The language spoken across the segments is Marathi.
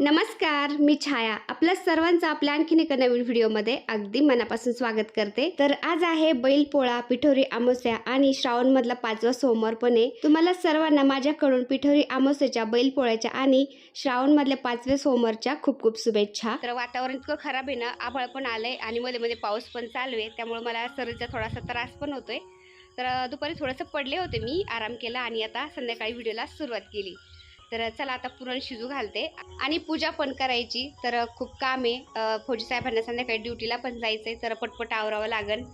नमस्कार मी छाया. आपल्या सर्वांचं आपल्या आणखीन एका नवीन व्हिडिओमध्ये अगदी मनापासून स्वागत करते. तर आज आहे बैलपोळा पिठोरी आमोस्या आणि श्रावण मधला पाचवा सोमवार पण आहे. तुम्हाला सर्वांना माझ्याकडून पिठोरी अमावस्याच्या बैलपोळ्याच्या आणि श्रावण मधल्या पाचव्या सोमवारच्या खूप खूप शुभेच्छा. तर वातावरण इतकं खराब आहे ना आभाळ पण आलंय आणि मध्ये मध्ये पाऊस पण चालू आहे. त्यामुळे मला सर्दीचा थोडासा त्रास पण होतोय. तर दुपारी थोडंसं पडले होते मी आराम केला आणि आता संध्याकाळी व्हिडिओला सुरुवात केली. तर चला आता पुरण शिजू घालते. आणि पूजा पण करायची. तर खूप काम आहे. फौजी साहेबांना संध्याकाळी ड्युटीला पण जायचंय. तर पटपट आवरावं लागेल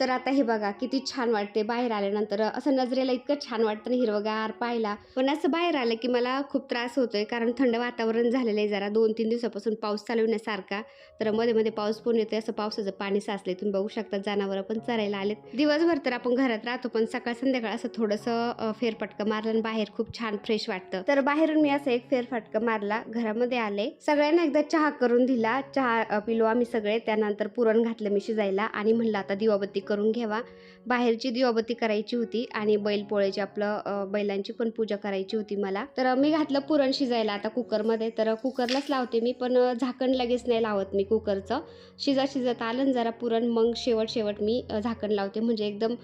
तर आता हे बघा किती छान वाटते बाहेर आल्यानंतर. असं नजरेला इतकं छान वाटतं ना हिरवगार पाहायला. पण असं बाहेर आलं की मला खूप त्रास होतोय कारण थंड वातावरण झालेलं आहे जरा. दोन तीन दिवसापासून पाऊस चालवण्यासारखा तर मध्ये मध्ये पाऊस पण येतोय. असं पावसाचं पाणी साचले तुम्ही बघू शकता जनावरं पण चरायला आलेत. दिवसभर तर आपण घरात राहतो पण सकाळ संध्याकाळ असं थोडंसं फेरफटकं मारलं आणि बाहेर खूप छान फ्रेश वाटतं. तर बाहेरून मी असं एक फेरफटकं मारला. घरामध्ये आले. सगळ्यांना एकदा चहा करून दिला. चहा पिलो आम्ही सगळे. त्यानंतर पुरण घातलं मी शिजायला आणि म्हणलं आता दिवाबत्ती करून घ्यावा. बाहेरची दिवाबत्ती करायची होती आणि बैलपोळ्याची आपलं बैलांची पण पूजा करायची होती मला. तर मी घातलं पुरण शिजायला आता कुकरमध्ये. तर कुकरलाच लावते मी पण झाकण लगेच नाही लावत मी कुकरचं. शिजा शिजत आलं जरा पुरण मग शेवट शेवट मी झाकण लावते. म्हणजे एकदम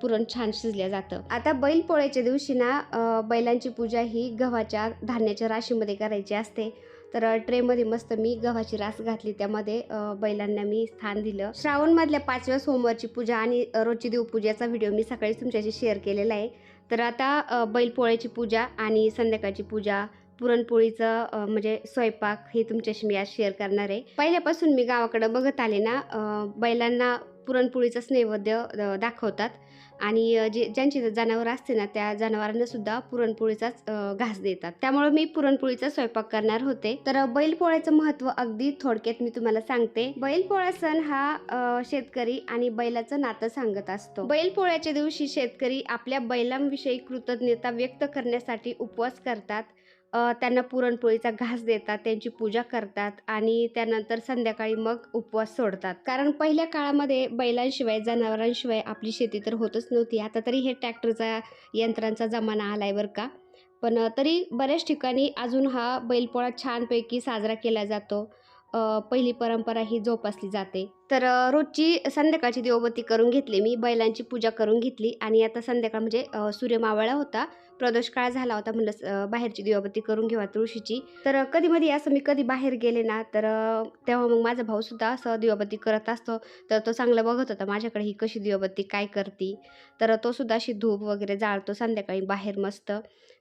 पुरण छान शिजल्या जातं. आता बैलपोळ्याच्या दिवशी ना बैलांची पूजा ही गव्हाच्या धान्याच्या राशीमध्ये करायची असते. तर ट्रेमध्ये मस्त मी गव्हाची रास घातली. त्यामध्ये बैलांना मी स्थान दिलं. श्रावण मधल्या पाचव्या सोमवारची पूजा आणि रोजची देवपूजेचा व्हिडिओ मी सकाळी तुमच्याशी शेअर केलेला आहे. तर आता बैलपोळ्याची पूजा आणि संध्याकाळची पूजा पुरणपोळीचं म्हणजे स्वयंपाक हे तुमच्याशी मी आज शेअर करणार आहे. पहिल्यापासून मी गावाकडं बघत आले ना बैलांना पुरणपोळीचाच नैवेद्य दाखवतात. आणि जे ज्यांची जनावर असते ना त्या जनावरांनासुद्धा पुरणपोळीचाच घास देतात. त्यामुळे मी पुरणपोळीचा स्वयंपाक करणार होते. तर बैलपोळ्याचं महत्त्व अगदी थोडक्यात मी तुम्हाला सांगते. बैलपोळा सण हा शेतकरी आणि बैलाचं नातं सांगत असतो. बैलपोळ्याच्या दिवशी शेतकरी आपल्या बैलांविषयी कृतज्ञता व्यक्त करण्यासाठी उपवास करतात. त्यांना पुरणपोळीचा घास देतात त्यांची पूजा करतात आणि त्यानंतर संध्याकाळी मग उपवास सोडतात. कारण पहिल्या काळामध्ये बैलांशिवाय जनावरांशिवाय आपली शेती तर होतच नव्हती. आता तरी हे ट्रॅक्टरचा यंत्रांचा जमाना आलाय बरं का. पण तरी बऱ्याच ठिकाणी अजून हा बैलपोळा छानपैकी साजरा केला जातो. पहिली परंपरा ही जोपासली जाते. तर रोजची संध्याकाळची दिवबत्ती करून घेतली मी बैलांची पूजा करून घेतली आणि आता संध्याकाळ म्हणजे सूर्य मावळा होता प्रदोष काळ झाला होता म्हणलं बाहेरची दिवाबत्ती करून घेवा तुळशीची. तर कधी मध्ये असं मी कधी बाहेर गेले ना तर तेव्हा मग माझा भाऊ सुद्धा असं दिवाबत्ती करत असतो तर तो चांगला बघत होता माझ्याकडे ही कशी दिवाबत्ती काय करती. तर तो सुद्धा अशी धूप वगैरे जाळतो संध्याकाळी बाहेर मस्त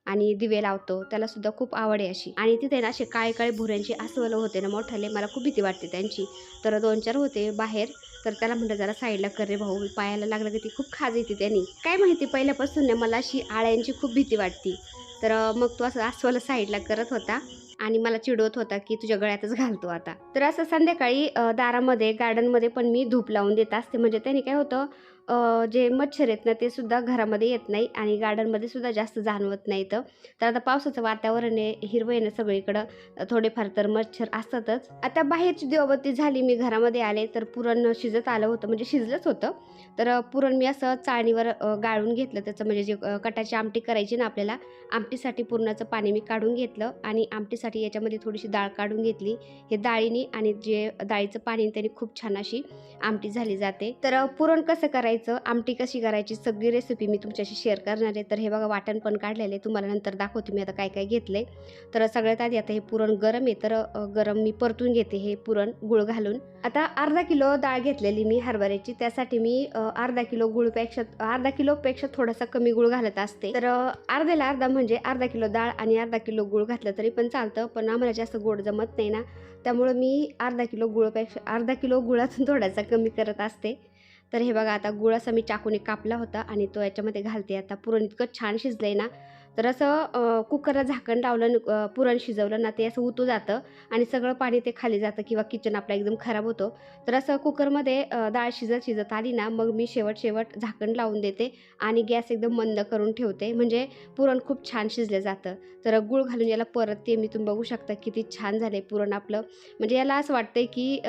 आणि दिवे लावतो त्याला सुद्धा खूप आवड आहे अशी. आणि तिथे ना असे काळे काळे भुऱ्यांची अस्वलं होते ना मोठाले मला खूप भीती वाटते त्यांची. तर दोन चार होते बाहेर तर त्याला म्हणलं जरा साईडला कर रे भाऊ पायाला लागलं की ती खूप खाज येते त्याने. काय माहिती पहिल्यापासून मला अशी आळ्यांची खूप भीती वाटते. तर मग तो असं अस्वलं साईडला करत होता आणि मला चिडवत होता की तुझ्या गळ्यातच घालतो आता. तर असं संध्याकाळी दारामध्ये गार्डनमध्ये पण मी धूप लावून देत असते. म्हणजे त्याने काय होतं जे मच्छर आहेत ना ते सुद्धा घरामध्ये येत नाही आणि गार्डनमध्ये सुद्धा जास्त जाणवत नाही तर आता पावसाचं वातावरण आहे हिरवं आहे ना सगळीकडं. थोडेफार तर मच्छर असतातच. आता बाहेरची देवबत्ती झाली मी घरामध्ये आले तर पुरण शिजत आलं होतं म्हणजे शिजलंच होतं. तर पुरण मी असं चाळणीवर गाळून घेतलं. त्याचं म्हणजे जे कटाची आमटी करायची ना आपल्याला आमटीसाठी पुरणाचं पाणी मी काढून घेतलं आणि आमटीसाठी याच्यामध्ये थोडीशी डाळ काढून घेतली. हे डाळीनी आणि जे डाळीचं पाणी त्याने खूप छान अशी आमटी झाली जाते. तर पुरण कसं करायचं? आमटी कशी करायची सगळी रेसिपी मी तुमच्याशी शेअर करणार आहे. तर हे बघा वाटण पण काढलेले तुम्हाला नंतर दाखवते मी आता काय काय घेतलंय. तर सगळ्यात आधी आता हे पुरण गरम आहे. तर गरम मी परतून घेते हे पुरण गुळ घालून. आता अर्धा किलो डाळ घेतलेली मी हरभऱ्याची. त्यासाठी मी अर्धा किलो गुळपेक्षा अर्धा किलोपेक्षा थोडासा कमी गुळ घालत असते. तर अर्ध्याला अर्धा म्हणजे अर्धा किलो डाळ आणि अर्धा किलो गुळ घातलं तरी पण चालतं. पण आम्हाला जास्त गोड जमत नाही ना. त्यामुळं मी अर्धा किलो गुळपेक्षा अर्धा किलो गुळातून थोडासा कमी करत असते. तर हे बघा आता गुळ असा मी चाकूने कापला होता आणि तो याच्यामध्ये घालते. आता पुरण इतकं छान शिजलं आहे ना तर असं कुकरला झाकण लावलं पुरण शिजवलं ना ते असं उतू जातं आणि सगळं पाणी ते खाली जातं किंवा किचन आपला एकदम खराब होतो. तर असं कुकरमध्ये डाळ शिजत शिजत आली ना मग मी शेवट शेवट झाकण लावून देते आणि गॅस एकदम मंद करून ठेवते. म्हणजे पुरण खूप छान शिजलं जातं. तर गुळ घालून याला परत ते मी तुम्ही बघू शकता किती छान झाले पुरण आपलं. म्हणजे याला असं वाटतं की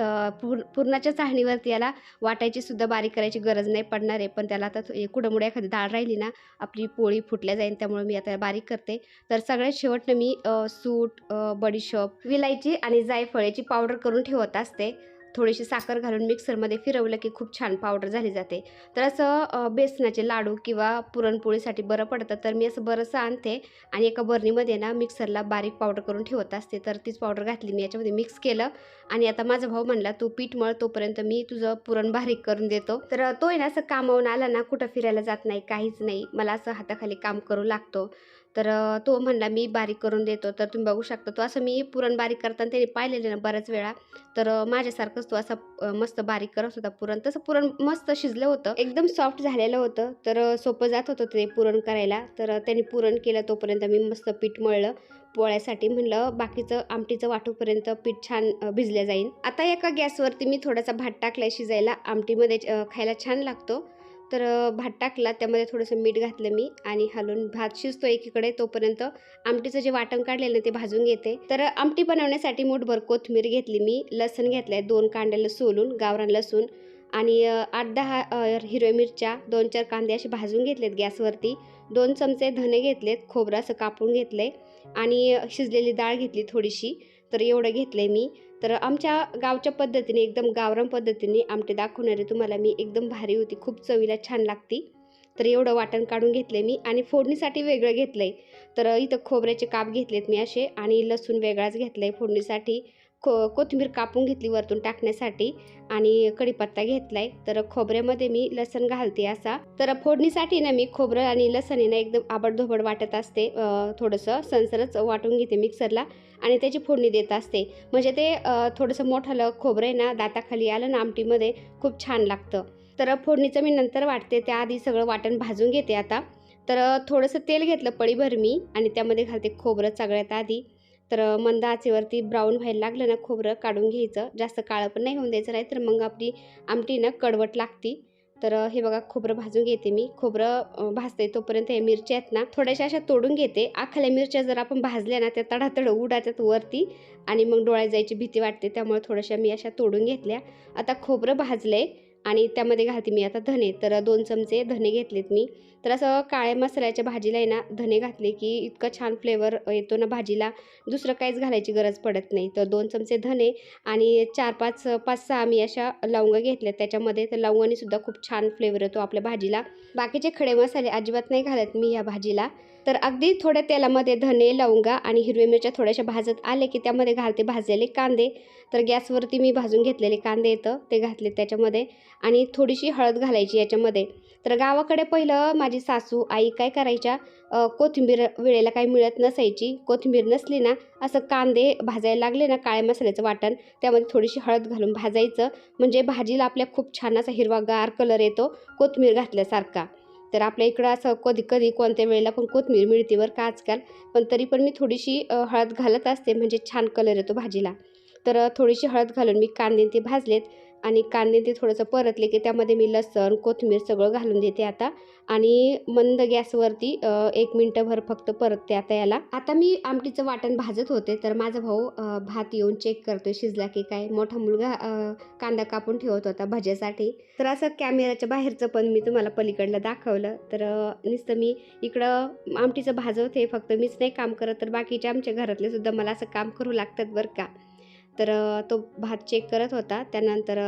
पुर पुरणाच्या चाळणीवरती याला वाटायची सुद्धा बारीक करायची गरज नाही पडणार आहे. पण त्याला आता कुडमुडे एखादी डाळ राहिली ना आपली पोळी फुटल्या जाईल. त्यामुळे मी आता बारीक करते. तर सगळ्यात शेवटनं मी सूट बडीशॉप विलायची आणि जायफळाची पावडर करून ठेवत असते. थोडीशी साखर घालून मिक्सरमध्ये फिरवलं की खूप छान पावडर झाली जाते. तर असं बेसनाचे लाडू किंवा पुरणपोळीसाठी बरं पडतं तर मी असं बरंसं आणते आणि एका बरणीमध्ये ना मिक्सरला बारीक पावडर करून ठेवत असते. तर तीच पावडर घातली मी याच्यामध्ये मिक्स केलं आणि आता माझा भाऊ म्हणला तू पीठ मळ तोपर्यंत मी तुझं पुरण बारीक करून देतो. तर तो आहे ना असं कामावून आला ना कुठं फिरायला जात नाही काहीच नाही. मला असं हाताखाली काम करू लागतो. तर तो म्हणला मी बारीक करून देतो तर तुम्ही बघू शकता. तो असं मी पुरण बारीक करताना त्याने पाहिलेलं ना बऱ्याच वेळा. तर माझ्यासारखंच तो असा मस्त बारीक करत होता पुरण. तसं पुरण मस्त शिजलं होतं. एकदम सॉफ्ट झालेलं होतं. तर सोपं जात होतं ते पुरण करायला. तर त्याने पुरण केलं तोपर्यंत मी मस्त पीठ मळलं. पोळ्यासाठी म्हणलं बाकीचं आमटीचं वाटूपर्यंत पीठ छान भिजलं जाईल आता एका गॅसवरती मी थोडासा भात टाकलाय शिजायला. आमटीमध्ये खायला छान लागतो. तर भात टाकला त्यामध्ये थोडंसं मीठ घातलं मी आणि हलवून भात शिजतो एकीकडे तोपर्यंत आमटीचं जे वाटण काढलेलं ते भाजून घेते. तर आमटी बनवण्यासाठी मूठभर कोथिंबीर घेतली मी लसण घेतलंय दोन कांड्याला सोलून गावरान लसूण आणि आठ दहा हिरव्या मिरच्या दोन चार कांदे असे भाजून घेतलेत गॅसवरती दोन चमचे धने घेतलेत खोबरं असं कापून घेतलंय आणि शिजलेली डाळ घेतली थोडीशी तर एवढं घेतलंय मी. तर आमच्या गावच्या पद्धतीने एकदम गावरान पद्धतीने आमटे दाखवणारे तुम्हाला मी एकदम भारी होती. खूप चवीला छान लागती. तर एवढं वाटण काढून घेतलं मी आणि फोडणीसाठी वेगळं घेतलं आहे तर इथं खोबऱ्याचे काप घेतलेत मी असे आणि लसूण वेगळाच घेतला आहे फोडणीसाठी. खो कोथिंबीर कापून घेतली वरतून टाकण्यासाठी आणि कढीपत्ता घेतला आहे तर खोबऱ्यामध्ये मी लसण घालते असा. तर फोडणीसाठी ना मी खोबरं आणि लसण ना एकदम आबडधोबड वाटत असते. थोडंसं संसरच वाटून घेते मिक्सरला आणि त्याची फोडणी देत असते. म्हणजे ते थोडंसं मोठं खोबरं आहे ना दाताखाली आलं ना आमटीमध्ये खूप छान लागतं. तर फोडणीचं मी नंतर वाटते. त्याआधी सगळं वाटण भाजून घेते आता. तर थोडंसं तेल घेतलं पळीभर मी आणि त्यामध्ये घालते खोबरं सगळ्यात आधी. तर मंद आचेवरती ब्राऊन व्हायला लागलं ना खोबरं काढून घ्यायचं. जास्त काळं पण नाही होऊन द्यायचं नाही तर मग आपली आमटी ना कडवट लागती. तर हे बघा खोबरं भाजून घेते मी. खोबरं भाजते तोपर्यंत हे मिरच्या आहेत ना थोड्याशा अशा तोडून घेते. आखाल्या मिरच्या जर आपण भाजल्या ना त्या तडातड उडातात वरती आणि मग डोळ्यात जायची भीती वाटते त्यामुळे थोड्याशा मी अशा तोडून घेतल्या. आता खोबरं भाजलंय. आणि त्यामध्ये घालते मी आता धने तर दोन चमचे धने घेतलेत मी. तर असं काळ्या मसाल्याच्या भाजीला आहे ना धने घातले की इतकं छान फ्लेवर येतो ना भाजीला. दुसरं काहीच घालायची गरज पडत नाही. तर दोन चमचे धने आणि चार पाच पाच सहा मी अशा लवंग घेतल्या त्याच्यामध्ये तर लवंगाने सुद्धा खूप छान फ्लेवर येतो आपल्या भाजीला. बाकीचे खडे मसाले अजिबात नाही घालत मी या भाजीला. तर अगदी थोड्या तेलामध्ये धने लवंगा आणि हिरव्या मिरच्या थोड्याशा भाजत आले की त्यामध्ये घालते भाजलेले कांदे. तर गॅसवरती मी भाजून घेतलेले कांदे येतं ते घातले त्याच्यामध्ये. आणि थोडीशी हळद घालायची याच्यामध्ये. तर गावाकडे पहिलं माझी सासू आई काय करायच्या कोथिंबीर वेळेला काही मिळत नसायची कोथिंबीर नसली ना असं कांदे भाजायला लागले ना काळ्या मसाल्याचं वाटण त्यामध्ये थोडीशी हळद घालून भाजायचं. म्हणजे भाजीला आपल्या खूप छान असा हिरवागार कलर येतो कोथिंबीर घातल्यासारखा. तर आपल्या इकडं असं कधी कधी कोणत्या वेळेला पण कोथमीर मिळते बरं का आजकाल पण तरी पण मी थोडीशी हळद घालत असते म्हणजे छान कलर येतो भाजीला. तर थोडीशी हळद घालून मी कांदे ते भाजलेत. आणि कांदे ते थोडंसं परतले की त्यामध्ये मी लसण कोथिंबीर सगळं घालून देते आता. आणि मंद गॅसवरती एक मिनटंभर फक्त परतते आता याला. आता मी आमटीचं वाटण भाजत होते तर माझा भाऊ भात येऊन चेक करतोय शिजला की काय? मोठा मुलगा कांदा कापून ठेवत होता भज्यासाठी. तर असं कॅमेऱ्याच्या बाहेरचं पण मी तुम्हाला पलीकडलं दाखवलं. तर नुसतं मी इकडं आमटीचं भाजवते फक्त मीच नाही काम करत तर बाकीच्या आमच्या घरातले सुद्धा मला असं काम करू लागतात बरं का. तर तो भात चेक करत होता. त्यानंतर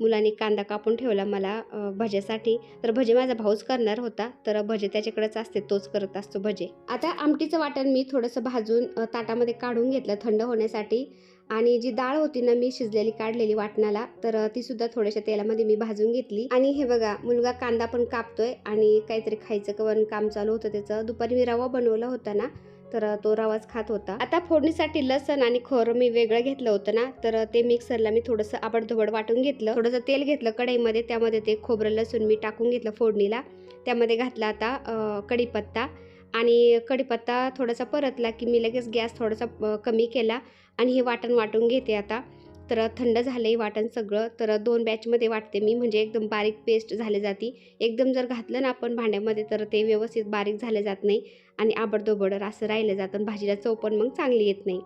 मुलांनी कांदा कापून ठेवला मला भजेसाठी. तर भजे माझा भाऊच करणार होता. तर भजे त्याच्याकडेच असते. तोच करत असतो भजे. आता आमटीचं वाटण मी थोडंसं भाजून ताटामध्ये काढून घेतलं थंड होण्यासाठी. आणि जी डाळ होती ना मी शिजलेली काढलेली वाटणाला तर ती सुद्धा थोड्याशा तेलामध्ये मी भाजून घेतली. आणि हे बघा मुलगा कांदा पण कापतोय. आणि काहीतरी खायचं कवन काम चालू होतं त्याचं. दुपारी मी रवा बनवला होता ना तर तो रवाच खात होता. आता फोडणीसाठी लसण आणि खोरं मी वेगळं घेतलं होतं ना तर ते मिक्सरला मी थोडंसं आबडधोबड वाटून घेतलं. थोडंसं तेल घेतलं कढईमध्ये त्यामध्ये ते खोबरं लसूण मी टाकून घेतलं फोडणीला. त्यामध्ये घातला आता कढीपत्ता. आणि कढीपत्ता थोडासा परतला की मी लगेच गॅस थोडासा कमी केला आणि हे वाटण वाटून घेते आता. तर थंड झालं आहे वाटण सगळं. तर दोन बॅचमध्ये वाटते मी म्हणजे एकदम बारीक पेस्ट झाले जाती. एकदम जर घातलं ना आपण भांड्यामध्ये तर ते व्यवस्थित बारीक झाले जात नाही. आणि आबडदोबड असं राहिलं जातं आणि भाजीला चव पण मग चांगली येत नाही.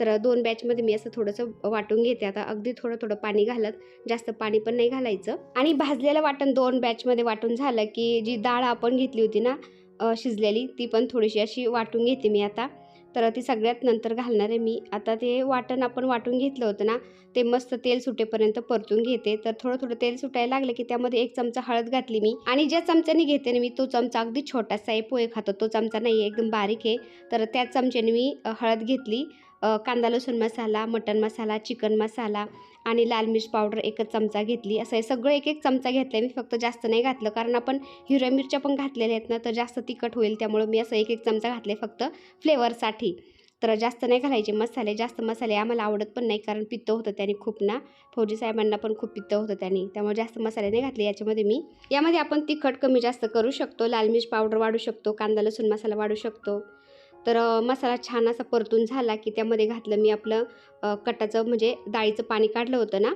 तर दोन बॅचमध्ये मी असं थोडंसं वाटून घेते. आता अगदी थोडं थोडं पाणी घालत जास्त पाणी पण नाही घालायचं. आणि भाजलेलं वाटण दोन बॅचमध्ये वाटून झालं की जी डाळ आपण घेतली होती ना शिजलेली ती पण थोडीशी अशी वाटून घेते मी आता. तर ती सगळ्यात नंतर घालणार आहे मी. आता ते वाटण आपण वाटून घेतलं होतं ना ते मस्त तेल सुटेपर्यंत परतून घेते. तर थोडं थोडं तेल सुटायला लागलं की त्यामध्ये एक चमचा हळद घातली मी. आणि ज्या चमच्याने घेते ना मी तो चमचा अगदी छोटासा आहे पोहे खातो. तो चमचा नाही आहे एकदम बारीक आहे. तर त्याच चमच्याने मी हळद घेतली. कांदा लसूण मसाला मटण मसाला चिकन मसाला आणि लाल मिर्च पावडर एकच चमचा घेतली. असं हे सगळं एक एक चमचा घेतलं मी फक्त जास्त नाही घातलं. कारण आपण हिरव्या मिरच्या पण घातलेल्या आहेत ना तर जास्त तिखट होईल. त्यामुळं मी असं एक एक चमचा घातले फक्त फ्लेवरसाठी. तर जास्त नाही घालायचे मसाले. जास्त मसाले आम्हाला आवडत पण नाही कारण पित्त होतं त्याने खूप ना. फौजी साहेबांना पण खूप पित्त होतं त्याने. त्यामुळे जास्त मसाले नाही घातले याच्यामध्ये मी. यामध्ये आपण तिखट कमी जास्त करू शकतो. लाल मिर्च पावडर वाढू शकतो. कांदा लसूण मसाला वाढू शकतो. तर मसाला छान असा परतून झाला की त्यामध्ये घातलं मी आपलं कटाचं म्हणजे डाळीचं पाणी काढलं होतं ना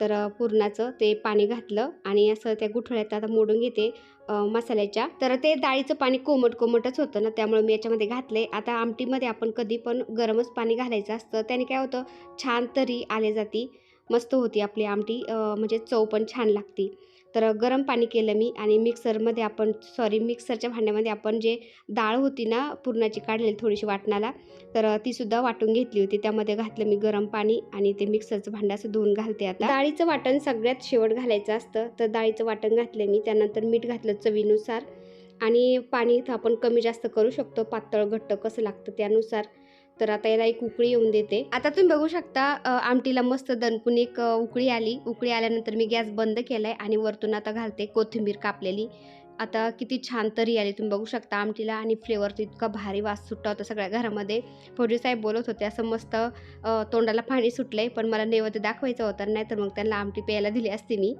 तर पुरणाचं ते पाणी घातलं आणि असं त्या गुठळ्यात आता मोडून घेते मसाल्याच्या. तर ते डाळीचं पाणी कोमट कोमटच होतं ना त्यामुळे मी याच्यामध्ये घातले. आता आमटीमध्ये आपण कधी पण गरमच पाणी घालायचं असतं. त्याने काय होतं छान तरी आले जाती मस्त होती आपली आमटी म्हणजे चव पण छान लागती. तर गरम पाणी केलं मी आणि मिक्सरमध्ये आपण सॉरी मिक्सरच्या भांड्यामध्ये आपण जे डाळ होती ना पुरणाची काढलेली थोडीशी वाटणाला तर तीसुद्धा वाटून घेतली होती. त्यामध्ये घातलं मी गरम पाणी आणि ते मिक्सरचं भांडं असं धुवून घालते आता. डाळीचं वाटण सगळ्यात शेवट घालायचं असतं. तर डाळीचं वाटण घातलं मी त्यानंतर मीठ घातलं चवीनुसार आणि पाणी इथं आपण कमी जास्त करू शकतो. पातळ घट्ट कसं लागतं त्यानुसार. तर आता याला एक उकळी येऊन देते. आता तुम्ही बघू शकता आमटीला मस्त दणकून एक उकळी आली. उकळी आल्यानंतर मी गॅस बंद केलाय आणि वरतून आता घालते कोथिंबीर कापलेली. आता किती छान तरी आली. तुम्ही बघू शकता आमटीला आणि फ्लेवर तर इतका भारी वास सुटला होता सगळ्या घरामध्ये. फौजी साहेब बोलत होते असं मस्त तोंडाला पाणी सुटलंय पण मला नैवेद्य दाखवायचं होतं नाही तर मग त्यांना आमटी प्यायला दिली असती मी.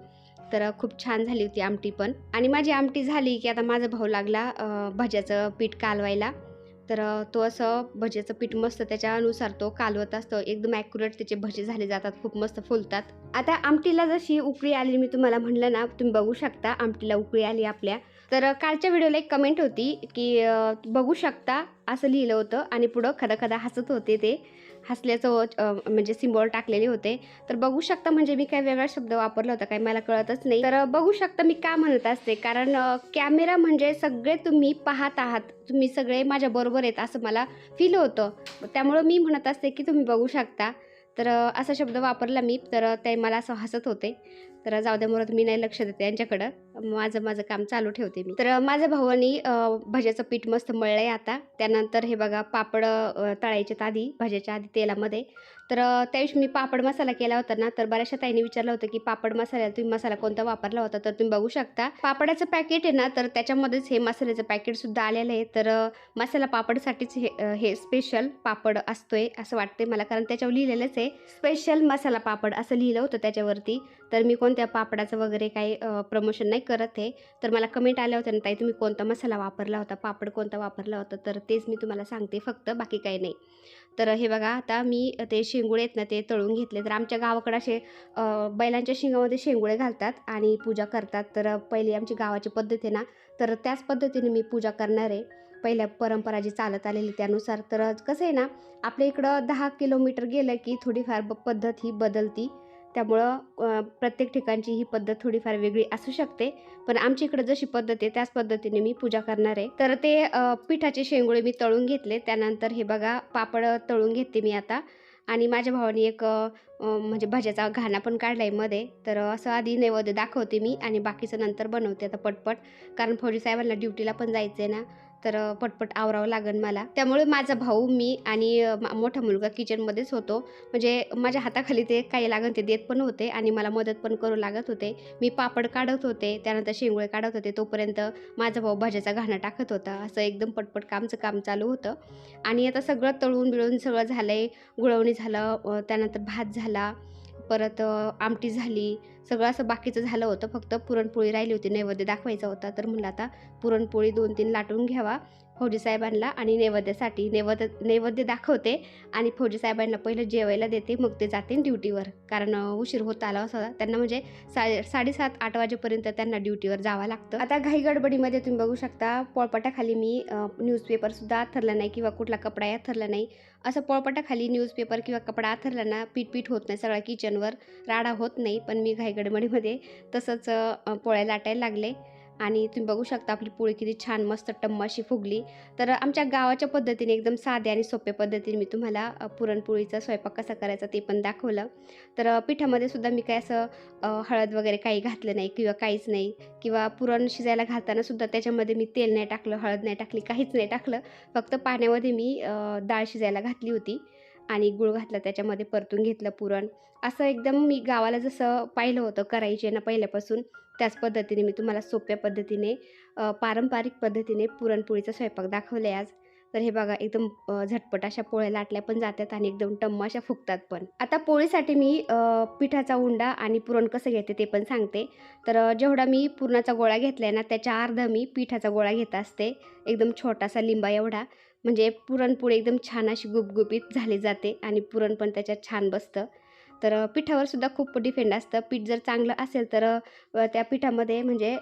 तर खूप छान झाली होती आमटी पण. आणि माझी आमटी झाली की आता माझा भाऊ लागला भज्याचं पीठ कालवायला. तर तो असं भजेचं पीठ मस्त त्याच्यानुसार तो कालवत असतो. एकदम ॲक्युरेट त्याचे भजे झाले जातात खूप मस्त फुलतात. आता आमटीला जशी उकळी आली मी तुम्हाला म्हणलं ना तुम्ही बघू शकता आमटीला उकळी आली आपल्या. तर कालच्या व्हिडिओला एक कमेंट होती की बघू शकता असं लिहिलं होतं आणि पुढं खदा खदा हसत होते ते. हसल्याचं म्हणजे सिम्बॉल टाकलेले होते. तर बघू शकता म्हणजे मी काय वेगळा शब्द वापरला होता काय मला कळतच नाही. तर बघू शकता मी का म्हणत असते कारण कॅमेरा म्हणजे सगळे तुम्ही पाहत आहात. तुम्ही सगळे माझ्याबरोबर आहेत असं मला फील होतं. त्यामुळं मी म्हणत असते की तुम्ही बघू शकता. तर असा शब्द वापरला मी तर ते मला असं हसत होते. तर जाऊ द्या म्हणत मी नाही लक्ष देते यांच्याकडं. माझं माझं काम चालू ठेवते मी. तर माझ्या भावानी भज्याचं पीठ मस्त मळलं आहे आता. त्यानंतर हे बघा पापड तळायच्यात आधी भज्याच्या आधी तेलामध्ये. तर अ, मी पापड मसाला केला होता ना तर बऱ्याचशा ताईंनी विचारलं होतं की पापड मसाल्याला तुम्ही मसाला कोणता वापरला होता? तर तुम्ही बघू शकता. पापडाचं पॅकेट आहे ना तर त्याच्यामध्येच हे मसाल्याचं पॅकेटसुद्धा आलेलं आहे. तर मसाला पापडसाठीच हे हे स्पेशल पापड असतोय असं वाटते मला कारण त्याच्यावर लिहिलेलंच आहे. स्पेशल मसाला पापड असं लिहिलं होतं त्याच्यावरती. तर मी कोणत्या पापडाचं वगैरे काही प्रमोशन नाही करत आहे. तर मला कमेंट आल्या होत्या ना ताई तुम्ही कोणता मसाला वापरला होता? पापड कोणता वापरला होता? तर तेच मी तुम्हाला सांगते फक्त बाकी काही नाही. तर हे बघा आता मी ते शेंगुळे आहेत ना ते तळून घेतले. तर आमच्या गावाकडे असे बैलांच्या शिंगामध्ये शेंगुळे घालतात आणि पूजा करतात. तर पहिली आमची गावाची पद्धत आहे ना तर त्याच पद्धतीने मी पूजा करणार आहे. पहिल्या परंपरा जी चालत आलेली त्यानुसार. तर कसं आहे ना आपल्या इकडं दहा किलोमीटर गेलं की थोडीफार ब- पद्धत ही बदलती. त्यामुळं प्रत्येक ठिकाणची ही पद्धत थोडीफार वेगळी असू शकते. पण आमच्या इकडं जशी पद्धत आहे त्याच पद्धतीने मी पूजा करणार आहे. तर ते पिठाचे शेंगुळे मी तळून घेतले. त्यानंतर हे बघा पापड तळून घेते मी आता. आणि माझ्या भावाने एक म्हणजे भाज्याचा घाणा पण काढला आहे मध्ये. तर असं आधी नैवेद्य दाखवते मी आणि बाकीचं नंतर बनवते आता पटपट. कारण फौजी साहेबांना ड्युटीला पण जायचं आहे ना. तर पटपट आवरावं लागेल मला. त्यामुळे माझा भाऊ मी आणि मोठा मुलगा किचनमध्येच होतो. म्हणजे माझ्या हाताखाली ते काही लागन ते देत पण होते आणि मला मदत पण करू लागत होते. मी पापड काढत होते त्यानंतर शेंगुळे काढत होते. तोपर्यंत माझा भाऊ भाज्याचा घाणा टाकत होता. असं एकदम पटपट कामचं काम चालू होतं. आणि आता सगळं तळून बिळून सगळं झालं आहे गुळवणी झालं त्यानंतर भात झाला. परत आमटी झाली. सगळं असं बाकीचं झालं होतं. फक्त पुरणपोळी राहिली होती. नैवेद्य दाखवायचा होता. तर म्हणलं आता पुरणपोळी दोन तीन लाटून घ्यावा. फौजीसाहेबांना आणि नैवेद्यासाठी नैवेद्य नैवेद्य दाखवते आणि फौजीसाहेबांना पहिलं जेवायला देते मग ते जाते ड्युटीवर. कारण उशीर होत आला असं त्यांना म्हणजे सा साडेसात आठ वाजेपर्यंत त्यांना ड्युटीवर जावं लागतं. आता घाई गडबडीमध्ये तुम्ही बघू शकता पोळपाटाखाली मी न्यूजपेपरसुद्धा आथरला नाही किंवा कुठला कपडा आथरला नाही. असं पोळपाटाखाली न्यूजपेपर किंवा कपडा आथरला ना पीठपीठ होत नाही. सगळ्या किचनवर राडा होत नाही. पण मी घाई गडबडीमध्ये तसंच पोळ्या लाटायला लागले. आणि तुम्ही बघू शकता आपली पोळी किती छान मस्त टम्माशी फुगली. तर आमच्या गावाच्या पद्धतीने एकदम साध्या आणि सोप्या पद्धतीने मी तुम्हाला पुरणपोळीचा स्वयंपाक कसा करायचा ते पण दाखवलं. तर पिठामध्ये सुद्धा मी काय असं हळद वगैरे काही घातलं नाही किंवा काहीच नाही किंवा पुरण शिजायला घालताना सुद्धा त्याच्यामध्ये मी तेल नाही टाकलं हळद नाही टाकली काहीच नाही टाकलं. फक्त पाण्यामध्ये मी डाळ शिजायला घातली होती. आणि गुळ घातला त्याच्यामध्ये परतून घेतलं पुरण. असं एकदम मी गावाला जसं पाहिलं होतं करायचे ना पहिल्यापासून त्याच पद्धतीने मी तुम्हाला सोप्या पद्धतीने पारंपरिक पद्धतीने पुरणपोळीचा स्वयंपाक दाखवले आज. तर हे बघा एकदम झटपट अशा पोळ्या लाटल्या पण जातात आणि एकदम टम्म अशा फुगतात पण. आता पोळीसाठी मी पिठाचा उंडा आणि पुरण कसं घेते ते पण सांगते. तर जेवढा मी पुरणाचा गोळा घेतला आहे ना त्याच्या अर्धा मी पिठाचा गोळा घेत असते. एकदम छोटासा लिंबा एवढा. म्हणजे पुरणपोळी एकदम छान अशी गुपगुपीत झाली जाते आणि पुरण पण त्याच्यात छान बसतं. तर पिठावर सुद्धा खूप डिपेंड असतं. पीठ जर चांगलं असेल तर त्या पिठामध्ये म्हणजे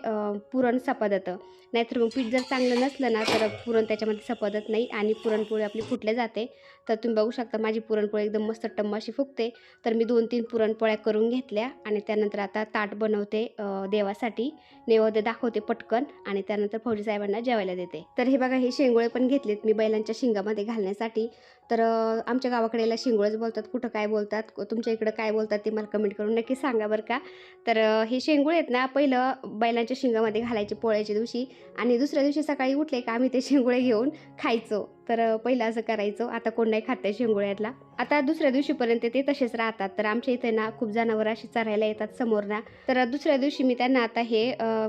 पुरण सपदतं. नाहीतर मग पीठ जर चांगलं नसलं ना तर पुरण त्याच्यामध्ये सपदत नाही आणि पुरणपोळी आपली फुटले जाते. तर तुम्ही बघू शकता माझी पुरणपोळी एकदम मस्त टम्म अशी फुगते. तर मी दोन तीन पुरणपोळ्या करून घेतल्या आणि त्यानंतर आता ताट बनवते देवासाठी. नैवेद्य दाखवते पटकन आणि त्यानंतर फौजी साहेबांना जेवायला देते. तर हे बघा हे शेंगोळे पण घेतलेत मी बैलांच्या शिंगामध्ये घालण्यासाठी. तर आमच्या गावाकडेला याला बोलतात. कुठं काय बोलतात तुमच्या इकडं काय बोलतात ते मला कमेंट करून नक्की सांगा बरं का. तर हे शेंगोळे आहेत ना पहिलं बैलांच्या शिंगामध्ये घालायचे पोळ्याच्या दिवशी आणि दुसऱ्या दिवशी सकाळी उठले का आम्ही ते शेंगोळे घेऊन खायचो. तर पहिलं असं करायचो. आता कोण नाही खात त्या शेंगोळ्यातला. आता दुसऱ्या दिवशीपर्यंत ते तसेच राहतात. तर आमच्या इथे ना खूप जनावर अशी चरायला येतात समोर ना. तर दुसऱ्या दिवशी मी त्यांना आता हे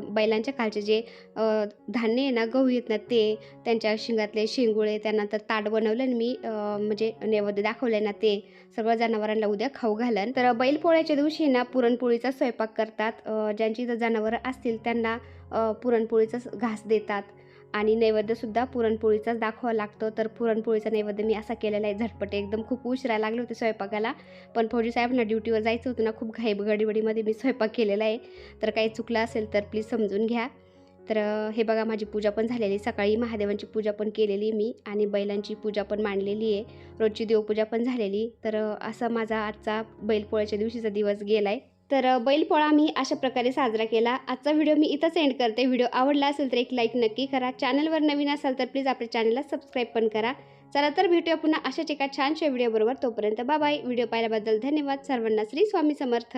बैलांच्या खालचे जे धान्य आहे ना गहू येत ना ते त्यांच्या शिंगातले शेंगोळे त्यानंतर ताट बनवलं आणि मी म्हणजे नैवेद्य दाखवले ना ते सगळं जनावरांना उद्या खाऊ घालन. तर बैलपोळ्याच्या दिवशी ना पुरणपोळीचा स्वयंपाक करतात. ज्यांची इथं जनावरं असतील त्यांना पुरणपोळीचा पुरणपोळीचाच घास देतात. आणि नैवेद्यसुद्धा पुरणपोळीचाच दाखवावा लागतो. तर पुरणपोळीचा नैवेद्य मी असा केलेला आहे झटपट. एकदम खूप उशिरा लागले होते स्वयंपाकाला. पण फौजी साहेबांना ड्युटीवर जायचं होतं ना खूप घाई गडीबडीमध्ये मी स्वयंपाक केलेला आहे. तर काही चुकलं असेल तर प्लीज समजून घ्या. तर हे बघा माझी पूजा पण झालेली सकाळी महादेवांची पूजा पण केलेली मी आणि बैलांची पूजा पण मांडलेली आहे. रोजची देवपूजा पण झालेली. तर असा माझा आजचा बैलपोळ्याच्या दिवशीचा दिवस गेला आहे तर बैलपोळा मी अशा प्रकारे साजरा केला. आजचा व्हिडिओ मी इथंच एंड करते. व्हिडिओ आवडला असेल तर एक लाईक नक्की करा. चॅनलवर नवीन असाल तर प्लीज आपल्या चॅनलला सबस्क्राईब पण करा. चला तर भेटूया पुन्हा अशाच एका छानशा व्हिडिओबरोबर. तोपर्यंत बाय व्हिडिओ पाहिल्याबद्दल धन्यवाद. सर्वांना श्री स्वामी समर्थ.